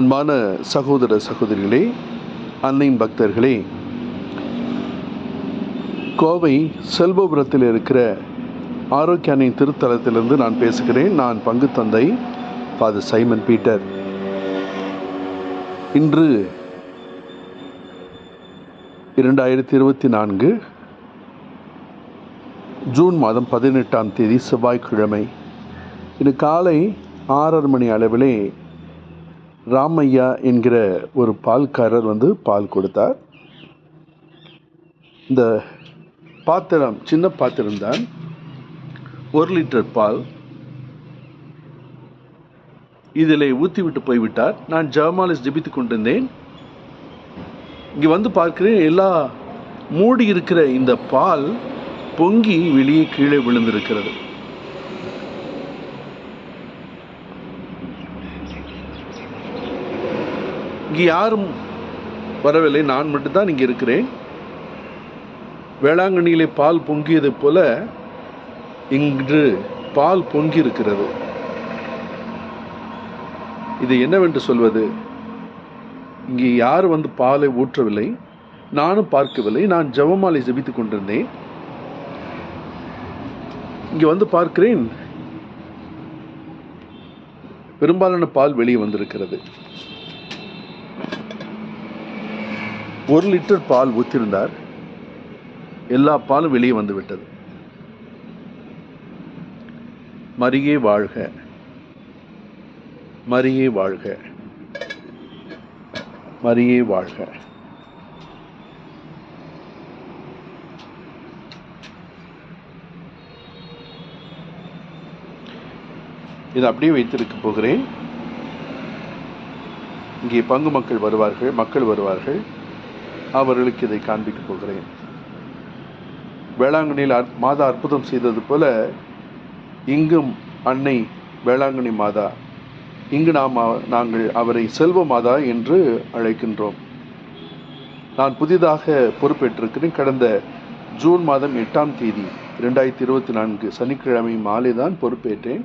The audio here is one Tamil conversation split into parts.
அன்பான சகோதர சகோதரிகளே அன்னையின் பக்தர்களே கோவை செல்வபுரத்தில் இருக்கிற ஆரோக்கிய அன்னை திருத்தலத்திலிருந்து நான் பேசுகிறேன். நான் பங்கு தந்தை ஃபாதர் சைமன் பீட்டர் இன்று இரண்டாயிரத்தி இருபத்தி நான்கு ஜூன் மாதம் பதினெட்டாம் தேதி செவ்வாய்க்கிழமை. இது காலை ஆறரை மணி அளவிலே ராமையா என்கிற ஒரு பால்காரர் வந்து பால் கொடுத்தார். இந்த பாத்திரம் சின்ன பாத்திரம் தான். ஒரு லிட்டர் பால். இதில் ஊற்றிவிட்டு போய்விட்டார். நான் ஜெபமாலை ஜெபித்து கொண்டிருந்தேன். இங்கே வந்து பார்க்கிறேன் எல்லா மூடி இருக்கிற இந்த பால் பொங்கி வெளியே கீழே விழுந்திருக்கிறது. இங்கே யாரும் வரவில்லை. நான் மட்டும்தான் இங்கே இருக்கிறேன். வேளாங்கண்ணியிலே பால் பொங்கியது போல இன்று பால் பொங்கி இருக்கிறது இது என்னவென்று சொல்வது? இங்கே யார் வந்து பாலை ஊற்றவில்லை. நானும் பார்க்கவில்லை. நான் ஜெபமாலை ஜபித்து கொண்டிருந்தேன். இங்கே வந்து பார்க்கிறேன். பெரும்பாலான பால் வெளியே வந்திருக்கிறது. ஒரு லிட்டர் பால் ஊற்றிருந்தார் எல்லா பாலும் வெளியே வந்து விட்டது மரியே வாழ்க. மரியே வாழ்க. மரியே வாழ்க. இதை அப்படியே வைத்திருக்க போகிறேன். இங்கே பங்கு மக்கள் வருவார்கள் மக்கள் வருவார்கள். அவர்களுக்கு இதை காண்பிக்கப் போகிறேன். வேளாங்கண்ணியில் மாதா அற்புதம் செய்தது போல இங்கும் அன்னை வேளாங்கண்ணி மாதா. இங்கு நாம் நாங்கள் அவரை செல்வ மாதா என்று அழைக்கின்றோம். நான் புதிதாக பொறுப்பேற்றிருக்கிறேன். கடந்த ஜூன் மாதம் எட்டாம் தேதி இரண்டாயிரத்தி இருபத்தி நான்கு சனிக்கிழமை மாலை தான் பொறுப்பேற்றேன்.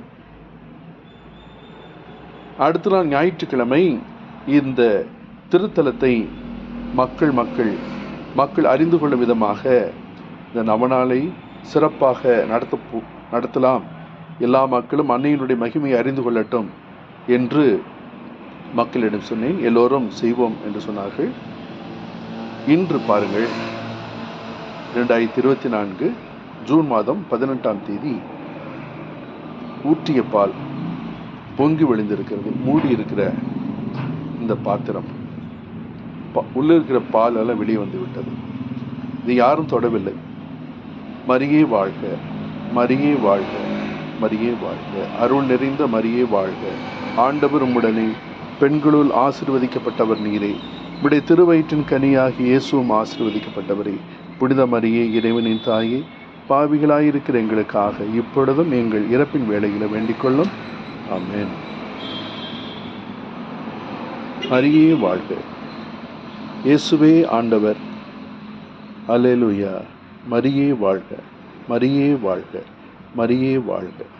அடுத்த நாள் ஞாயிற்றுக்கிழமை இந்த திருத்தலத்தை மக்கள் மக்கள் மக்கள் அறிந்து கொள்ளும் விதமாக இந்த நவநாளை சிறப்பாக நடத்த போ- நடத்தலாம். எல்லா மக்களும் அன்னையினுடைய மகிமையை அறிந்து கொள்ளட்டும் என்று மக்களிடம் சொன்னேன். எல்லோரும் செய்வோம் என்று சொன்னார்கள். இன்று பாருங்கள் இரண்டாயிரத்தி இருபத்தி நான்கு ஜூன் மாதம் பதினெட்டாம் தேதி ஊற்றிய பால் பொங்கி விழுந்திருக்கிறது மூடி இருக்கிற இந்த பாத்திரம். உள்ளே இருக்கிற பால் எல்லாம் வெளியே வந்து விட்டது. இது யாரும் தொடவில்லை. மரியே வாழ்க மரியே வாழ்க மரியே வாழ்க. அருள் நிறைந்த மரியே வாழ்க. ஆண்டவர் உம்முடனே பெண்களுள் ஆசிர்வதிக்கப்பட்டவர் நீரே. உடைய திருவயிற்றின் கனியாகி இயேசுவும் ஆசிர்வதிக்கப்பட்டவரே. புனித மரியே இறைவனின் தாயே பாவிகளாயிருக்கிற எங்களுக்காக இப்பொழுதும் எங்கள் இறப்பின் வேலையில் வேண்டிக் கொள்ளும். ஆமென். மரியே வாழ்க. இயேசுவே ஆண்டவர். அலேலுயா மரியே வாழ்க. மரியே வாழ்க. மரியே வாழ்க.